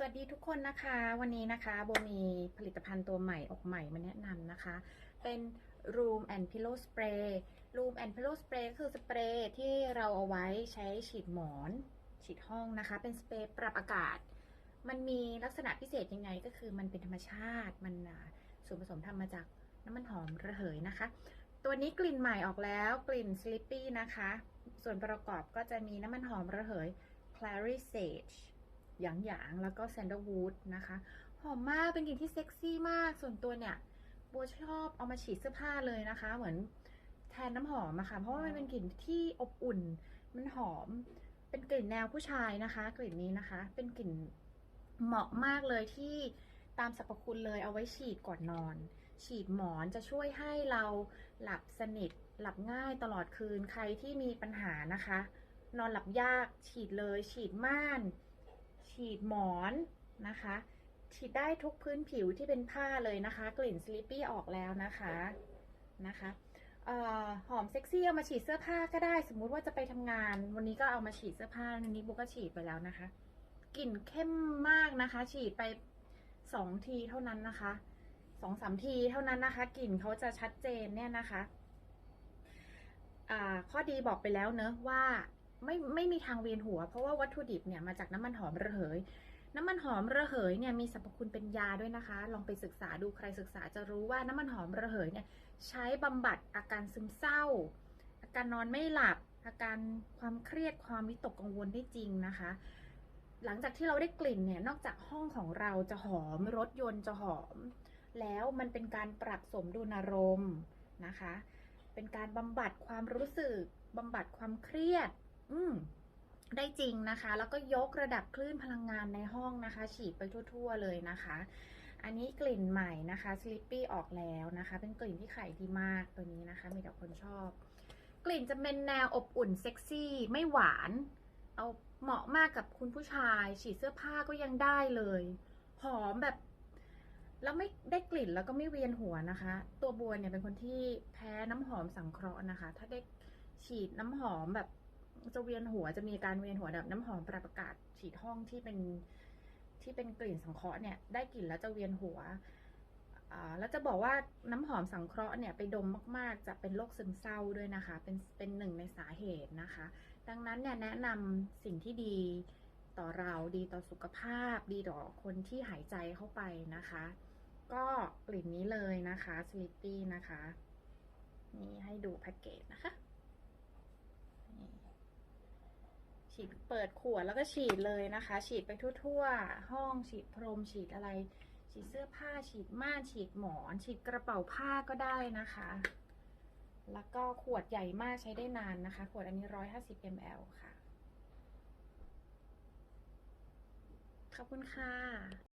สวัสดีทุกคนนะคะ วันนี้นะคะโบมีผลิตภัณฑ์ตัวใหม่ออกใหม่มาแนะนำนะคะ เป็น Room and Pillow Spray Room and Pillow Spray ก็คือสเปรย์ที่เราเอาไว้ใช้ฉีดหมอน ฉีดห้องนะคะ เป็นสเปรย์ปรับอากาศ มันมีลักษณะพิเศษยังไงก็คือมันเป็นธรรมชาติ มันส่วนผสมทำมาจากน้ำมันหอมระเหยนะคะ ตัวนี้กลิ่นใหม่ออกแล้วกลิ่น Sleepy นะคะ ส่วนประกอบก็จะมีน้ำมันหอมระเหย Clary Sage หยางหยางๆแล้วก็ Sandalwood นะคะ หอมมากเป็นกลิ่นที่เซ็กซี่มากส่วนตัวเนี่ยบัวชอบเอามาฉีดเสื้อผ้าเลยนะคะ เหมือนแทนน้ำหอมอะค่ะเพราะว่ามันเป็นกลิ่นที่อบอุ่น มันหอมเป็นกลิ่นแนวผู้ชายนะคะ กลิ่นนี้นะคะ เป็นกลิ่นเหมาะมากเลยที่ตามสรรพคุณเลยเอาไว้ฉีดก่อนนอน ฉีดหมอนจะช่วยให้เราหลับสนิท หลับง่ายตลอดคืนใครที่มีปัญหานะคะ นอนหลับยากฉีดเลย ฉีดม่าน ฉีดหมอนนะคะ ฉีดได้ทุกพื้นผิวที่เป็นผ้าเลยนะคะ กลิ่น Sleepy ออกแล้วนะคะนะคะออหอมเซ็กซี่เอามาฉีดเสื้อผ้าก็ได้ สมมุติว่าจะไปทำงาน วันนี้ก็เอามาฉีดเสื้อผ้าวันนี้บุ๊กก็ฉีดไปแล้วนะคะ กลิ่นเข้มมากนะคะ ฉีดไปสองทีเท่านั้นนะคะสองสามทีเท่านั้นนะคะ กลิ่นเขาจะชัดเจนเนี่ยนะคะข้อดีบอกไปแล้วเนอะว่า ไม่ไม่มีทางเวียนหัว เพราะว่าวัตถุดิบเนี่ยมาจากน้ำมันหอมระเหย น้ำมันหอมระเหยเนี่ยมีสรรพคุณเป็นยาด้วยนะคะ ลองไปศึกษาดูใครศึกษาจะรู้ว่าน้ำมันหอมระเหยเนี่ยใช้บำบัดอาการซึมเศร้า อาการนอนไม่หลับ อาการความเครียดความวิตกกังวลได้จริงนะคะ หลังจากที่เราได้กลิ่นเนี่ยนอกจากห้องของเราจะหอมรถยนต์จะหอม แล้วมันเป็นการปรับสมดุลอารมณ์นะคะ เป็นการบำบัดความรู้สึกบำบัดความเครียด อืมได้จริงนะคะ แล้วก็ยกระดับคลื่นพลังงานในห้องนะคะ ฉีดไปทั่ว ๆ เลยนะคะ อันนี้กลิ่นใหม่นะคะ Sleepy ออกแล้วนะคะ เป็นกลิ่นที่ขายดีมากตัวนี้นะคะ มีแต่คนชอบ กลิ่นจะเป็นแนวอบอุ่นเซ็กซี่ไม่หวาน เอาเหมาะมากกับคุณผู้ชาย ฉีดเสื้อผ้าก็ยังได้เลย หอมแบบ แล้วไม่ได้กลิ่นแล้วก็ไม่เวียนหัวนะคะ ตัวบัวเนี่ยเป็นคนที่แพ้น้ำหอมสังเคราะห์นะคะ ถ้าได้ฉีดน้ำหอมแบบ จะเวียนหัวจะมีการเวียนหัวแบบน้ำหอมปรับอากาศฉีดห้องที่เป็นที่เป็นกลิ่นสังเคราะห์เนี่ยได้กลิ่นแล้วจะเวียนหัวอ่าแล้วจะบอกว่าน้ำหอมสังเคราะห์เนี่ยไปดมมาก ๆ จะเป็นโรคซึมเศร้าด้วยนะคะ เป็นเป็นหนึ่งในสาเหตุนะคะ ดังนั้นเนี่ยแนะนำสิ่งที่ดีต่อเราดีต่อสุขภาพ ดีต่อคนที่หายใจเข้าไปนะคะ ก็กลิ่นนี้เลยนะคะ Sleepy นะคะ นี่ให้ดูแพ็กเกจนะคะนี่ ฉีดเปิดขวดแล้วก็ฉีดเลยนะคะ ฉีดไปทั่วๆ ห้องฉีดพรมฉีดอะไร ฉีดเสื้อผ้าฉีดม่านฉีดหมอน ฉีดกระเป๋าผ้าก็ได้นะคะ แล้วก็ขวดใหญ่มากใช้ได้นานนะคะ ขวดอันนี้ 150 ml ค่ะ ขอบคุณค่ะ